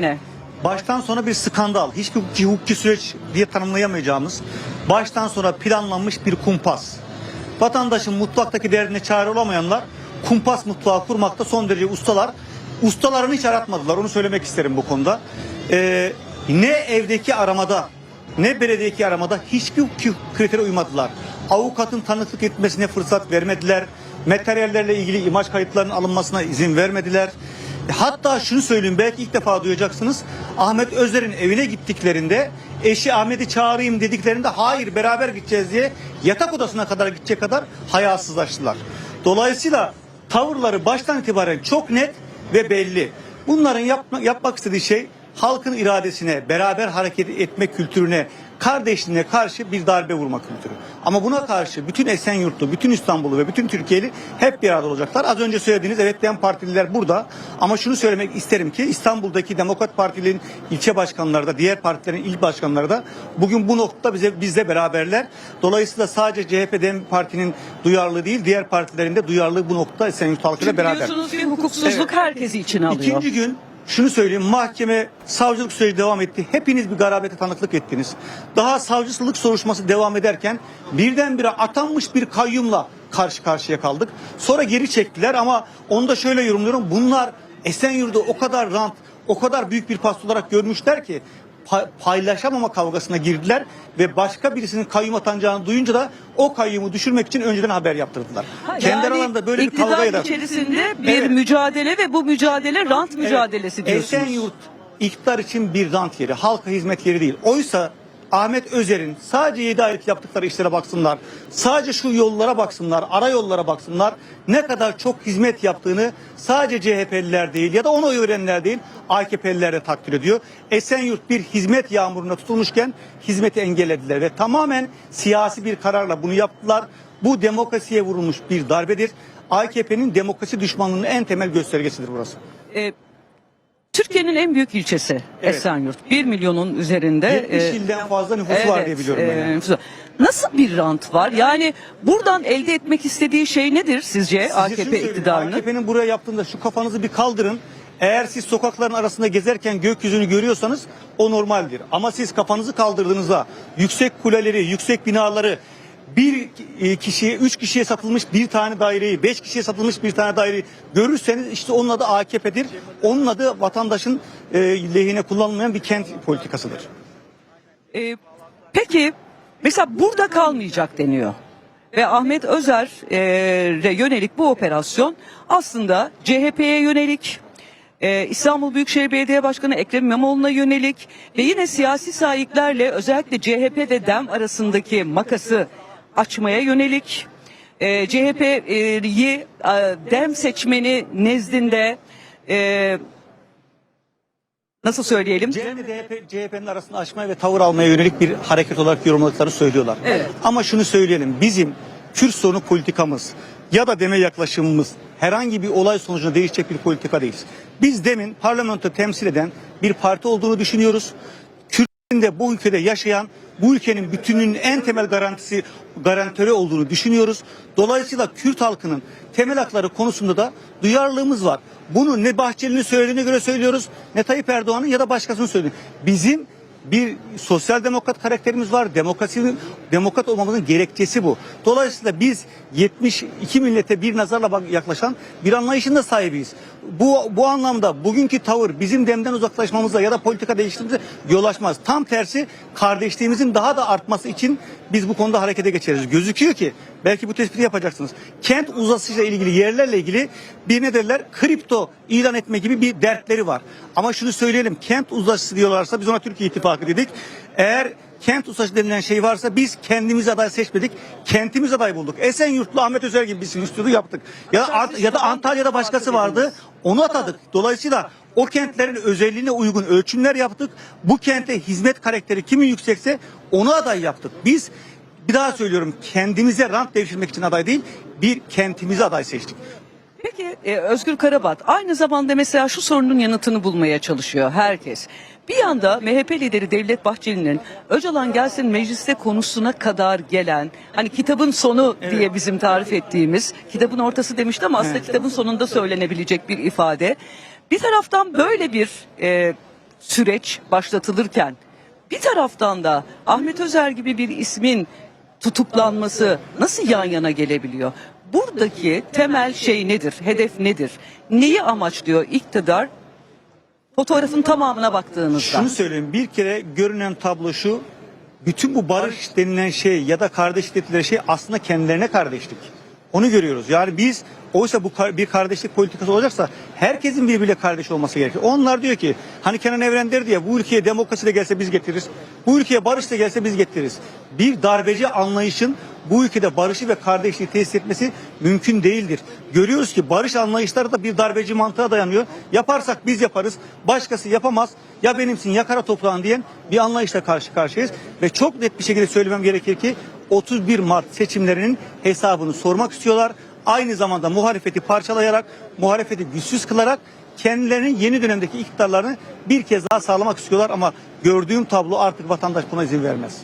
Ne? Baştan sona bir skandal, hiçbir hukuki, hukuki süreç diye tanımlayamayacağımız, baştan sonra planlanmış bir kumpas. Vatandaşın mutfaktaki derdine çare olamayanlar kumpas mutfağı kurmakta son derece ustalar. Ustalarını hiç aratmadılar, onu söylemek isterim bu konuda. Ee, ne evdeki aramada, ne belediyeki aramada hiçbir hukuki kritere uymadılar. Avukatın tanıklık etmesine fırsat vermediler. Materyallerle ilgili imaj kayıtlarının alınmasına izin vermediler. Hatta şunu söyleyeyim belki ilk defa duyacaksınız. Ahmet Özer'in evine gittiklerinde eşi Ahmet'i çağırayım dediklerinde hayır beraber gideceğiz diye yatak odasına kadar gidecek kadar hayasızlaştılar. Dolayısıyla tavırları baştan itibaren çok net ve belli. Bunların yapma, yapmak istediği şey halkın iradesine, beraber hareket etme kültürüne, kardeşliğine karşı bir darbe vurma kültürü. Ama buna karşı bütün Esenyurtlu, bütün İstanbullu ve bütün Türkiye'li hep bir arada olacaklar. Az önce söylediğiniz evet DEM partililer burada. Ama şunu söylemek isterim ki İstanbul'daki Demokrat Parti'nin ilçe başkanları da, diğer partilerin il başkanları da bugün bu noktada bize bizle beraberler. Dolayısıyla sadece CHP DEM Parti'nin duyarlılığı değil, diğer partilerin de duyarlılığı bu noktada Esenyurt halkıyla beraber. Biliyorsunuz bir hukuksuzluk Evet. herkesi içine alıyor. İkinci gün şunu söyleyeyim mahkeme savcılık süreci devam etti. Hepiniz bir garabete tanıklık ettiniz. Daha savcılık soruşturması devam ederken birdenbire atanmış bir kayyumla karşı karşıya kaldık. Sonra geri çektiler ama onu da şöyle yorumluyorum. Bunlar Esenyurt'u o kadar rant, o kadar büyük bir past olarak görmüşler ki paylaşamama kavgasına girdiler ve başka birisinin kayyum atanacağını duyunca da o kayyumu düşürmek için önceden haber yaptırdılar. Kendi Yani aralarında böyle bir iktidar kavgayla içerisinde bir Evet. mücadele ve bu mücadele rant mücadelesi diyorsunuz. Esenyurt iktidar için bir rant yeri, halka hizmet yeri değil. Oysa Ahmet Özer'in sadece 7 aylık yaptıkları işlere baksınlar. Sadece şu yollara baksınlar, ara yollara baksınlar. Ne kadar çok hizmet yaptığını sadece CHP'liler değil ya da ona oy verenler değil AKP'liler de takdir ediyor. Esenyurt bir hizmet yağmuruna tutulmuşken hizmeti engellediler ve tamamen siyasi bir kararla bunu yaptılar. Bu demokrasiye vurulmuş bir darbedir. AKP'nin demokrasi düşmanlığının en temel göstergesidir burası. Ee, Türkiye'nin en büyük ilçesi Evet. Esenyurt. 1 milyonun üzerinde. 70 e, ilden fazla nüfusu var diye biliyorum ben. e, yani. nüfusu var. Nasıl bir rant var? Yani buradan elde etmek istediği şey nedir sizce Size şunu AKP söyleyeyim, iktidarının? AKP'nin buraya yaptığında şu kafanızı bir kaldırın. Eğer siz sokakların arasında gezerken gökyüzünü görüyorsanız o normaldir. Ama siz kafanızı kaldırdığınızda yüksek kuleleri, yüksek binaları bir e, kişiye, üç kişiye satılmış bir tane daireyi, beş kişiye satılmış bir tane daireyi görürseniz işte onun adı AKP'dir. Onun adı vatandaşın e, lehine kullanılmayan bir kent politikasıdır. Ee, peki mesela burada kalmayacak deniyor. Ve Ahmet Özer'e yönelik bu operasyon aslında CHP'ye yönelik, e, İstanbul Büyükşehir Belediye Başkanı Ekrem İmamoğlu'na yönelik ve yine siyasi sahiplerle özellikle CHP ve DEM arasındaki makası açmaya yönelik, e, CHP'yi e, DEM seçmeni nezdinde e, nasıl söyleyelim? CHP, CHP'nin arasında aşmaya ve tavır almaya yönelik bir hareket olarak yorumladıklarını söylüyorlar. Evet. Ama şunu söyleyelim. Bizim Kürt sorunu politikamız ya da deme yaklaşımımız herhangi bir olay sonucunda değişecek bir politika değil. Biz demin parlamento temsil eden bir parti olduğunu düşünüyoruz. De bu ülkede yaşayan bu ülkenin bütününün en temel garantisi garantörü olduğunu düşünüyoruz. Dolayısıyla Kürt halkının temel hakları konusunda da duyarlılığımız var. Bunu ne Bahçeli'nin söylediğine göre söylüyoruz, ne Tayyip Erdoğan'ın ya da başkasının söylediğini. Bizim bir sosyal demokrat karakterimiz var. Demokrasinin demokrat olmamızın gerekçesi bu. Dolayısıyla biz 72 millete bir nazarla yaklaşan bir anlayışın da sahibiyiz. Bu bu anlamda bugünkü tavır bizim demden uzaklaşmamıza ya da politika değiştirmemize yol açmaz. Tam tersi kardeşliğimizin daha da artması için biz bu konuda harekete geçeriz. Gözüküyor ki belki bu tespiti yapacaksınız. Kent uzasıyla ilgili yerlerle ilgili bir ne derler kripto ilan etme gibi bir dertleri var. Ama şunu söyleyelim kent uzlaşısı diyorlarsa biz ona Türkiye İttifakı dedik. Eğer kent uzlaşısı denilen şey varsa biz kendimiz aday seçmedik. Kentimiz aday bulduk. Esenyurtlu Ahmet Özer gibi birisini istiyordu yaptık. Ya, da Ant- ya da Antalya'da başkası vardı. Onu atadık. Dolayısıyla o kentlerin özelliğine uygun ölçümler yaptık. Bu kente hizmet karakteri kimin yüksekse onu aday yaptık. Biz bir daha söylüyorum kendimize rant devşirmek için aday değil bir kentimize aday seçtik. Peki e, Özgür Karabat aynı zamanda mesela şu sorunun yanıtını bulmaya çalışıyor herkes. Bir yanda MHP lideri Devlet Bahçeli'nin Öcalan gelsin mecliste konusuna kadar gelen hani kitabın sonu diye bizim tarif ettiğimiz kitabın ortası demişti ama aslında kitabın sonunda söylenebilecek bir ifade. Bir taraftan böyle bir e, süreç başlatılırken bir taraftan da Ahmet Özer gibi bir ismin tutuklanması nasıl yan yana gelebiliyor? Buradaki temel şey nedir? Hedef nedir? Neyi amaçlıyor iktidar? Fotoğrafın tamamına baktığınızda. Şunu söyleyeyim bir kere görünen tablo şu. Bütün bu barış denilen şey ya da kardeşlik dedikleri şey aslında kendilerine kardeşlik. Onu görüyoruz. Yani biz oysa bu bir kardeşlik politikası olacaksa herkesin birbiriyle kardeş olması gerekir. Onlar diyor ki hani Kenan Evren derdi ya bu ülkeye demokrasi de gelse biz getiririz. Bu ülkeye barış da gelse biz getiririz. Bir darbeci anlayışın bu ülkede barışı ve kardeşliği tesis etmesi mümkün değildir. Görüyoruz ki barış anlayışları da bir darbeci mantığa dayanıyor. Yaparsak biz yaparız, başkası yapamaz. Ya benimsin ya kara toprağın diyen bir anlayışla karşı karşıyayız. Ve çok net bir şekilde söylemem gerekir ki 31 Mart seçimlerinin hesabını sormak istiyorlar. Aynı zamanda muhalefeti parçalayarak, muhalefeti güçsüz kılarak kendilerinin yeni dönemdeki iktidarlarını bir kez daha sağlamak istiyorlar ama gördüğüm tablo artık vatandaş buna izin vermez.